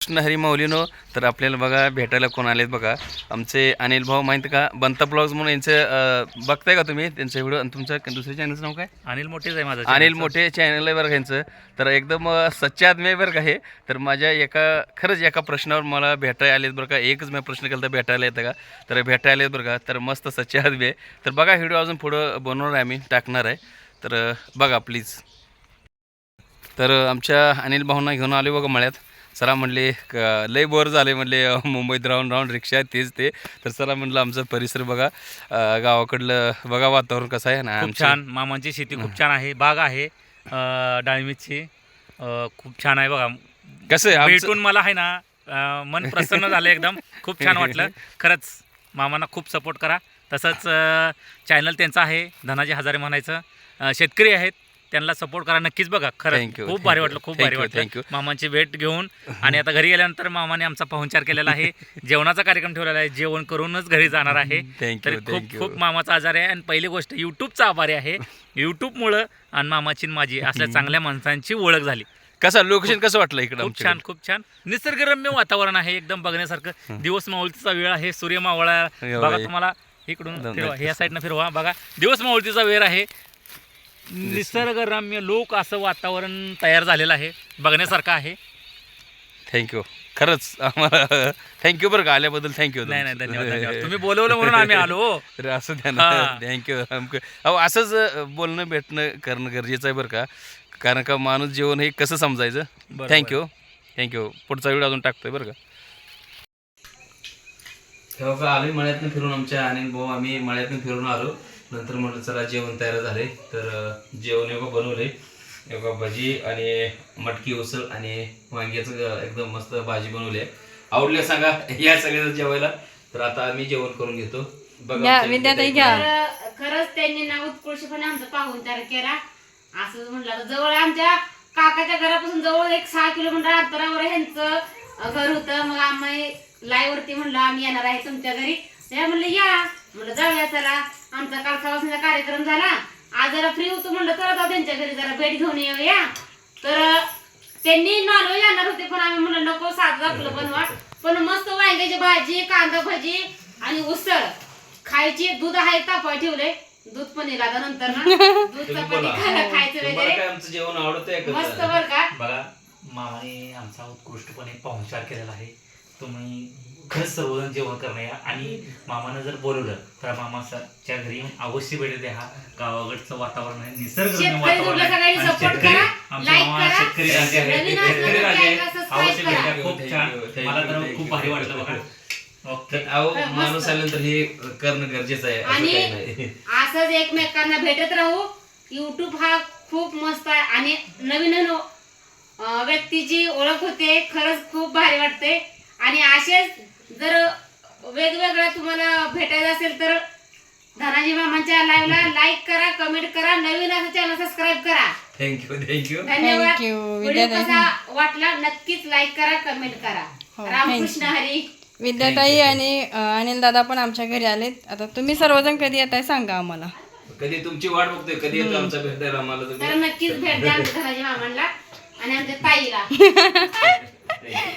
कृष्ण हरी माऊलीनो तर आपल्याला बघा भेटायला कोण आलेत बघा. आमचे अनिल भाऊ माहिती का? बंता ब्लॉग्स म्हणून यांचं बघताय का तुम्ही त्यांचं व्हिडिओ? आणि तुमचं दुसऱ्या चॅनलचं नाव काय? अनिल मोठेच आहे माझा अनिल मोठे चॅनल आहे बरं का यांचं. तर एकदम सच्चे आदमी आहे बरं का हे. तर माझ्या एका खरंच एका प्रश्नावर मला भेटायला आलेत बरं का. एकच मी प्रश्न केला तर भेटायला येतं का? तर भेटायला आलेत बरं का. तर मस्त सच्चे आदमी आहे. तर बघा व्हिडिओ अजून पुढं बनवणार आहे आम्ही टाकणार आहे. तर बघा प्लीज तर आमच्या अनिल भाऊंना घेऊन आले बघा मळ्यात. सरा म्हणले क- लय बोर झाले म्हणले मुंबईत राहून राहून रिक्षा तेच ते. तर सरा म्हणलं आमचा परिसर बघा अं, गावाकडलं बघा वातावरण कसं आहे ना खूप छान मामांची शेती खूप छान आहे बाग आहे अं, डाळिंबीची अं, खूप छान आहे बघा. कसं आहे आमचं- भेटून मला आहे ना अं, मन प्रसन्न झालं एकदम खूप छान वाटलं. खरंच मामांना खूप सपोर्ट करा. तसंच चॅनल त्यांचं आहे धनाजी हजारे म्हणायचं. अं, शेतकरी आहेत त्यांना सपोर्ट करा. नक्कीच बघा. Thank you, खूप thank भारी you, वाटलं खूप thank भारी you, thank वाटलं मामांची भेट घेऊन आणि आता घरी गेल्यानंतर मामाने आमचा पाहुणचार केलेला आहे. जेवणाचा कार्यक्रम ठेवलेला आहे. जेवण करूनच घरी जाणार आहे. Thank तर you, खूप you. खूप मामाचा आजार आहे. आणि पहिली गोष्ट यूट्यूबचा आभारी आहे. यूट्यूबमुळं आणि मामाची आणि माझी असल्या चांगल्या माणसांची ओळख झाली. कसं लोकेशन कसं वाटलं इकडं खूप आमच्याकडे? छान खूप छान. निसर्गरम्य वातावरण आहे एकदम बघण्यासारखं. दिवस मावळतीचा वेळ आहे. सूर्य मावळा. बघा. तुम्हाला इकडून फिरवा. ह्या साईडनं फिरवा. बघा दिवस मावळतीचा वेळ आहे. निसर्गरम्य लोक असं वातावरण तयार झालेलं आहे बघण्यासारखं आहे. थँक्यू खरंच आम्हाला थँक्यू बरं का आल्याबद्दल थँक्यू नाही नाही धन्यवाद धन्यवाद. तुम्ही बोलवलं म्हणून आम्ही आलो हो. तर असं द्या ना हा. थँक्यू अहो असंच बोलणं भेटणं करणं गरजेचं आहे बरं का. कारण का माणूस जेवण हे कसं समजायचं. थँक्यू थँक्यू पुढचा व्हिडिओ अजून टाकतोय बरं का. तेव्हा का आलोय मळ्यातनं फिरून आमच्या अनिल भाऊ आम्ही मळ्यातनं फिरून आलो. नंतर म्हटलं चला जेवण तयार झाले. तर जेवण एवढं बनवले. एवढा भजी आणि मटकी उसळ आणि वांग्याचं एकदम मस्त भाजी बनवली. आहे आवडल्या सांगा या सगळ्या जेवायला. तर आता आम्ही जेवण करून घेतो. बघा खरंच त्यांनी ना उत्कृष्टपणे आमचा पाहुणचार केला. असं म्हटलं तर जवळ आमच्या काकाच्या घरापासून जवळ एक सहा किलोमीटर अंतरावर ह्यांचं घर होतं. मग आम्ही लाईव्ह वरती म्हणलं आम्ही येणार आहे तुमच्या घरी. त्या म्हणलं या. म्हणलं जाऊया चला. आमचा काल सवासणीचा कार्यक्रम झाला. आज जरा फ्री होतो म्हणलं चला जाऊ त्यांच्या घरी जरा भेट घेऊन येऊया. तर त्यांनी नॉनव्हेज आणणार होते पण आम्ही म्हणलं नको साधं आपलं बनवा पण मस्त वांग्याची भाजी कांदा भजी आणि उसळ. खायची दूध आहे तापवाय ठेवलंय. दूध पण येईल आता नंतर ना. दूध बोला. खायला खायचं वगैरे. आमचं जेवण आवडतंय? मस्त बर का. बघा मामाने आमचा उत्कृष्टपणे पाहुणचार केलेला आहे. तुम्ही खरंच सर्वजण जेवण करणं या. आणि मामानं जर बोलवलं तर मामाच्या घरी येऊन अवश्य भेट द्या. हा गावाकडचं वातावरण आहे निसर्ग. शेतकरी राजे आहे. शेतकरी राजे अवश्य भेट द्या. खूप छान. मला तर भारी वाटलं बघा. अहो हा. माणूस आल्यानंतर हे करणं गरजेचं आहे. असं आणि-. असंच एकमेकांना भेटत राहू. युट्यूब हा खूप मस्त आहे. आणि नवीन व्यक्तीची ओळख होते. खरंच खूप भारी वाटते. आणि असेच जर वेगवेगळ्या तुम्हाला भेटायचं असेल तर धनाजी मामांच्या लाईव्हला लाईक करा कमेंट करा नवीन असं चॅनल सबस्क्राईब करा. थँक्यू थँक्यू धन्यवाद. व्हिडिओ. कसा वाटला नक्कीच लाईक करा कमेंट करा. हो, रामकृष्ण हरी. विद्याताई आणि अनिल दादा पण आमच्या घरी आलेत. आता तुम्ही सर्वजण कधी येताय सांगा आम्हाला. कधी तुमची वाट बघतोय कधी येतो आमचा भेटायला आम्हाला तर तुम्ही नक्कीच भेट द्या आमच्या धनाजी मामांना आणि आमच्या ताईला.